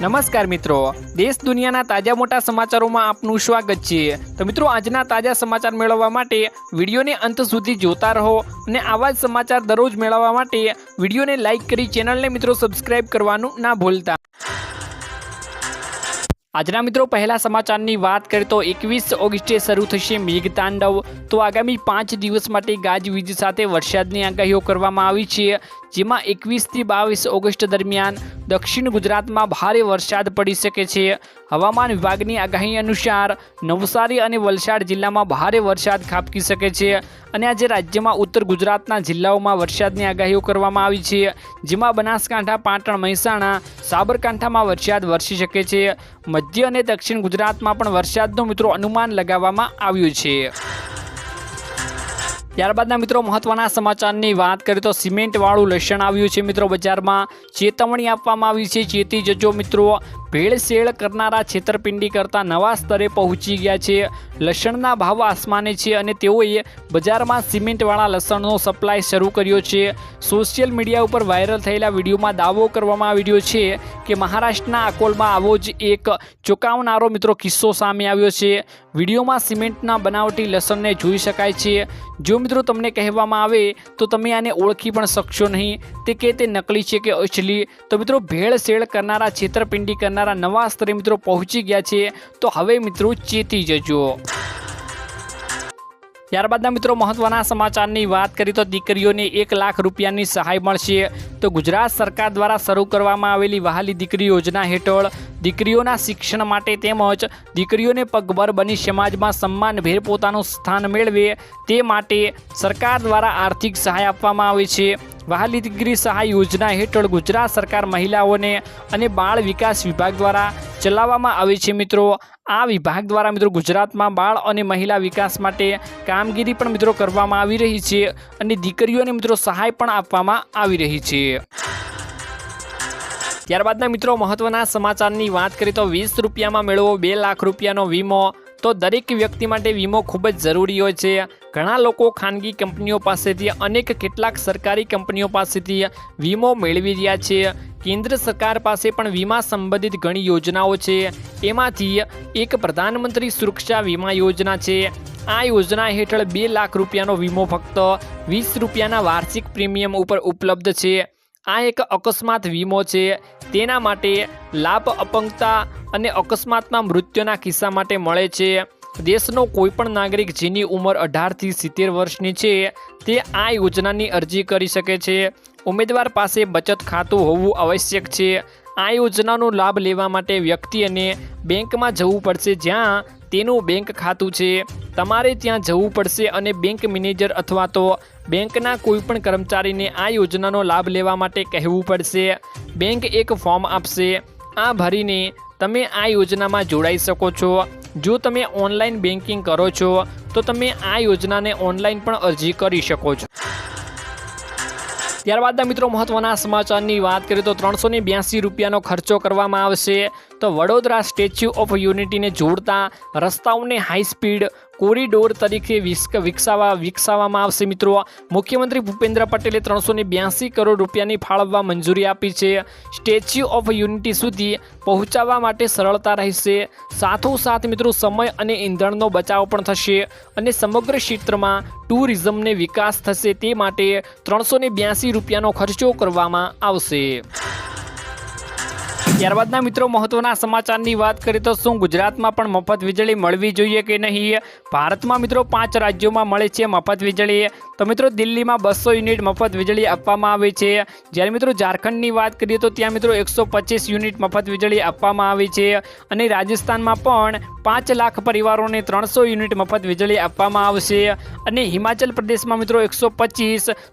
નમસ્કાર મિત્રો. દેશ દુનિયાના તાજા મોટા સમાચારોમાં આપનું સ્વાગત છે. તો મિત્રો, આજના તાજા સમાચાર મેળવવા માટે વિડીયોને અંત સુધી જોતા રહો અને આવા જ સમાચાર દરરોજ મેળવવા માટે વિડીયોને લાઇક કરી ચેનલને મિત્રો સબસ્ક્રાઇબ કરવાનું ના ભૂલતા. આજના મિત્રો, પહેલા સમાચારની વાત કરીએ તો એકવીસ ઓગસ્ટે શરૂ થશે મેઘતાંડવ. તો આગામી પાંચ દિવસ માટે ગાજવીજ સાથે વરસાદની આગાહીઓ કરવામાં આવી છે. જેમાં એકવીસથી બાવીસ ઓગસ્ટ દરમિયાન દક્ષિણ ગુજરાતમાં ભારે વરસાદ પડી શકે છે. હવામાન વિભાગની આગાહી અનુસાર નવસારી અને વલસાડ જિલ્લામાં ભારે વરસાદ ખાબકી શકે છે અને આજે રાજ્યમાં ઉત્તર ગુજરાતના જિલ્લાઓમાં વરસાદની આગાહીઓ કરવામાં આવી છે. જેમાં બનાસકાંઠા, પાટણ, મહેસાણા, સાબરકાંઠામાં વરસાદ વરસી શકે છે. મધ્ય અને દક્ષિણ ગુજરાતમાં પણ વરસાદનું મિત્રો અનુમાન લગાવવામાં આવ્યું છે. ત્યારબાદના મિત્રો મહત્વના સમાચારની વાત કરીએ તો સિમેન્ટવાળું લસણ આવ્યું છે મિત્રો બજારમાં. ચેતવણી આપવામાં આવી છે. ચેતી જજો મિત્રો ભેળસેળ કરનારા છેતરપિંડી કરતા નવા સ્તરે પહોંચી ગયા છે. લસણના ભાવ આસમાને છે અને તેઓએ બજારમાં સિમેન્ટવાળા લસણનો સપ્લાય શરૂ કર્યો છે. સોશિયલ મીડિયા ઉપર વાયરલ થયેલા વિડીયોમાં દાવો કરવામાં આવી રહ્યો છે કે મહારાષ્ટ્રના અકોલમાં આવો જ એક ચોંકાવનારો મિત્રો કિસ્સો સામે આવ્યો છે. વિડીયોમાં સિમેન્ટના બનાવટી લસણને જોઈ શકાય છે. જો મિત્રો તમને કહેવામાં આવે તો તમે આને ઓળખી પણ શકશો નહીં. તે કે તે નકલી છે કે અસલી તો મિત્રો ભેળસેળ કરનારા, છેતરપિંડી કરનારા નવા સ્તરે મિત્રો પહોંચી ગયા છે. તો હવે મિત્રો ચેતી જજો. ત્યારબાદના મિત્રો મહત્વના સમાચારની વાત કરીએ તો દીકરીઓને એક લાખ રૂપિયાની સહાય મળશે. તો ગુજરાત સરકાર દ્વારા શરૂ કરવામાં આવેલી વહાલી દીકરી યોજના હેઠળ દીકરીઓના શિક્ષણ માટે તેમજ દીકરીઓને પગભર બની સમાજમાં સન્માનભેર પોતાનું સ્થાન મેળવે તે માટે સરકાર દ્વારા આર્થિક સહાય આપવામાં આવે છે. વહાલી દીકરી સહાય યોજના હેઠળ ગુજરાત સરકાર મહિલાઓને અને બાળ વિકાસ વિભાગ દ્વારા ચલાવવામાં આવે છે મિત્રો. આ વિભાગ દ્વારા મિત્રો ગુજરાતમાં બાળ અને મહિલા વિકાસ માટે કામગીરી પણ મિત્રો કરવામાં આવી રહી છે અને દીકરીઓને મિત્રો સહાય પણ આપવામાં આવી રહી છે. ત્યારબાદના મિત્રો મહત્વના સમાચારની વાત કરીએ તો વીસ રૂપિયામાં મેળવો બે લાખ રૂપિયાનો વીમો તો દરેક વ્યક્તિ માટે વીમો ખૂબ જ જરૂરી હોય છે. ઘણા લોકો ખાનગી કંપનીઓ પાસેથી અનેક કેટલાક સરકારી કંપનીઓ પાસેથી વીમો મેળવી રહ્યા છે. કેન્દ્ર સરકાર પાસે પણ વીમા સંબંધિત ઘણી યોજનાઓ છે. એમાંથી એક પ્રધાનમંત્રી સુરક્ષા વીમા યોજના છે. આ યોજના હેઠળ બે લાખ રૂપિયાનો વીમો ફક્ત વીસ રૂપિયાના વાર્ષિક પ્રીમિયમ ઉપર ઉપલબ્ધ છે. આ એક અકસ્માત વીમો છે. તેના માટે લાભ અપંગતા અને અકસ્માતમાં મૃત્યુના કિસ્સા માટે મળે છે. દેશનો કોઈપણ નાગરિક જેની ઉંમર અઢારથી સિત્તેર વર્ષની છે, તે આ યોજનાની અરજી કરી શકે છે. ઉમેદવાર પાસે બચત ખાતું હોવું આવશ્યક છે. આ યોજનાનો લાભ લેવા માટે વ્યક્તિ અને બેંકમાં જવું પડશે જ્યાં તેનું બેંક ખાતું છે. તમારે ત્યાં જવું પડશે અને બેંક મેનેજર અથવા તો બેંકના કોઈપણ કર્મચારીને આ યોજનાનો લાભ લેવા માટે કહેવું પડશે. બેંક એક ફોર્મ આપશે. આ ભરીને તમે આ યોજનામાં જોડાઈ શકો છો. જો તમે ઓનલાઈન બેન્કિંગ કરો છો, તો તમે આ યોજનાને ઓનલાઈન પણ અરજી કરી શકો છો. ત્યારબાદના મિત્રો મહત્વના સમાચારની વાત કરીએ તો ત્રણસો બ્યાસી રૂપિયાનો ખર્ચો કરવામાં આવશે. તો વડોદરા સ્ટેચ્યુ ઓફ યુનિટીને જોડતા રસ્તાઓને હાઈ સ્પીડ કોરિડોર તરીકે વિકસાવવા વિકસાવવામાં આવશે મિત્રો. મુખ્યમંત્રી ભૂપેન્દ્ર પટેલે ત્રણસો બ્યાસી કરોડ રૂપિયાની ફાળવવા મંજૂરી આપી છે. સ્ટેચ્યુ ઓફ યુનિટી સુધી પહોંચાડવા માટે સરળતા રહેશે. સાથોસાથ મિત્રો, સમય અને ઈંધણનો બચાવ પણ થશે અને સમગ્ર ક્ષેત્રમાં ટુરિઝમને વિકાસ થશે તે માટે ત્રણસો બ્યાસી રૂપિયાનો ખર્ચો કરવામાં આવશે. ત્યારબાદના મિત્રો મહત્વના સમાચારની વાત કરીએ તો શું ગુજરાતમાં પણ મફત વીજળી મળવી જોઈએ કે નહીં? ભારતમાં મિત્રો પાંચ રાજ્યોમાં મળે છે મફત વીજળી. તો મિત્રો દિલ્હીમાં બસો યુનિટ મફત વીજળી આપવામાં આવે છે. જ્યારે મિત્રો ઝારખંડની વાત કરીએ તો ત્યાં મિત્રો એકસો યુનિટ મફત વીજળી આપવામાં આવે છે. અને રાજસ્થાનમાં પણ પાંચ લાખ પરિવારોને ત્રણસો યુનિટ મફત વીજળી આપવામાં આવશે. અને હિમાચલ પ્રદેશમાં મિત્રો એકસો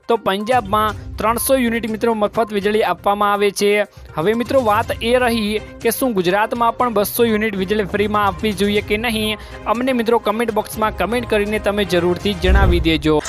તો પંજાબમાં ત્રણસો યુનિટ મિત્રો મફત વીજળી આપવામાં આવે છે. હવે મિત્રો વાત એ રહી કે શું ગુજરાતમાં પણ બસો યુનિટ વીજળી ફ્રીમાં આપવી જોઈએ કે નહીં? અમને મિત્રો કમેન્ટ બોક્સમાં કમેન્ટ કરીને તમે જરૂરથી જણાવી દેજો.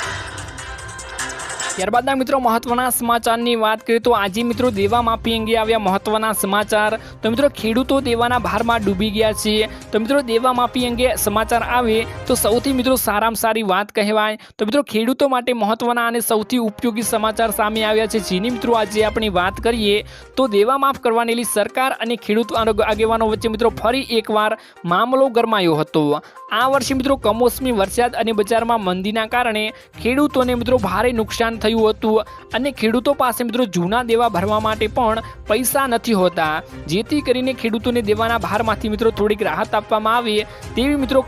ત્યારબાદના મિત્રો મહત્વના સમાચારની વાત કરીએ તો આજે મિત્રો દેવા માફી અંગે આવ્યા મહત્વના સમાચાર. તો મિત્રો ખેડૂતો દેવાના ભારમાં ડૂબી ગયા છે. તો મિત્રો દેવા માફી અંગે સમાચાર આવે તો સૌથી મિત્રો સારામાં સારી વાત કહેવાય. તો મિત્રો ખેડૂતો માટે મહત્વના અને સૌથી ઉપયોગી સમાચાર સામે આવ્યા છે. જેની મિત્રો આજે આપણે વાત કરીએ તો દેવા માફ કરવાનેલી સરકાર અને ખેડૂત આગેવાનો વચ્ચે મિત્રો ફરી એકવાર મામલો ગરમાયો હતો. આ વર્ષે મિત્રો કમોસમી વરસાદ અને બજારમાં મંદીના કારણે ખેડૂતોને મિત્રો ભારે નુકસાન થયું હતું અને ખેડૂતો પાસે મિત્રો જૂના દેવા ભરવા માટે પણ પૈસા નથી હોતા. જેથી કરીને ખેડૂતોને દેવાના ભારમાંથી મિત્રો થોડીક રાહત આપવામાં આવે તેવી મિત્રો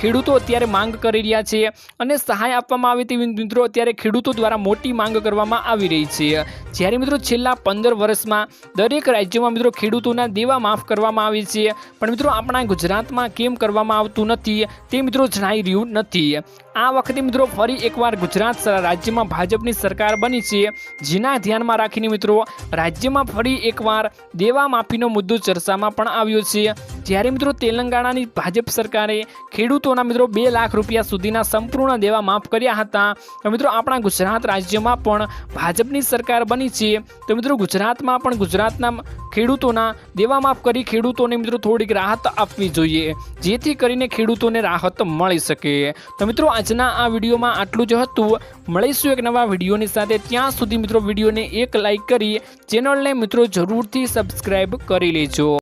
ખેડૂતો અત્યારે માંગ કરી રહ્યા છે અને સહાય આપવામાં આવે તેવી મિત્રો અત્યારે ખેડૂતો દ્વારા મોટી માંગ કરવામાં આવી રહી છે. જ્યારે મિત્રો છેલ્લા પંદર વર્ષમાં દરેક રાજ્યમાં મિત્રો ખેડૂતોના દેવા માફ કરવામાં આવે છે, પણ મિત્રો આપણા ગુજરાતમાં કેમ કરવામાં આવતું નથી તે મિત્રો જણાઈ રહ્યું નથી. આ વખતે મિત્રો ફરી એકવાર ગુજરાત રાજ્યમાં ભાજપની સરકાર બની છે. જેના ધ્યાનમાં રાખીને મિત્રો રાજ્યમાં ફરી એકવાર દેવા માફીનો મુદ્દો ચર્ચામાં પણ આવ્યો છે. જ્યારે મિત્રો તેલંગાણાની ભાજપ સરકારે ખેડૂતોના મિત્રો બે લાખ રૂપિયા સુધીના સંપૂર્ણ દેવા માફ કર્યા હતા. તો મિત્રો આપણા ગુજરાત રાજ્યમાં પણ ભાજપની સરકાર બની છે. તો મિત્રો ગુજરાતમાં પણ ગુજરાતના ખેડૂતોના દેવા માફ કરી ખેડૂતોને મિત્રો થોડીક રાહત આપવી જોઈએ, જેથી કરીને ખેડૂતોને રાહત મળી શકે. તો મિત્રો આજના આ વિડીયોમાં આટલું જ હતું. મળીશું એક નવા વિડીયોની સાથે. ત્યાં સુધી મિત્રો વિડીયોને એક લાઈક કરી, ચેનલને મિત્રો જરૂરથી સબસ્ક્રાઈબ કરી લેજો.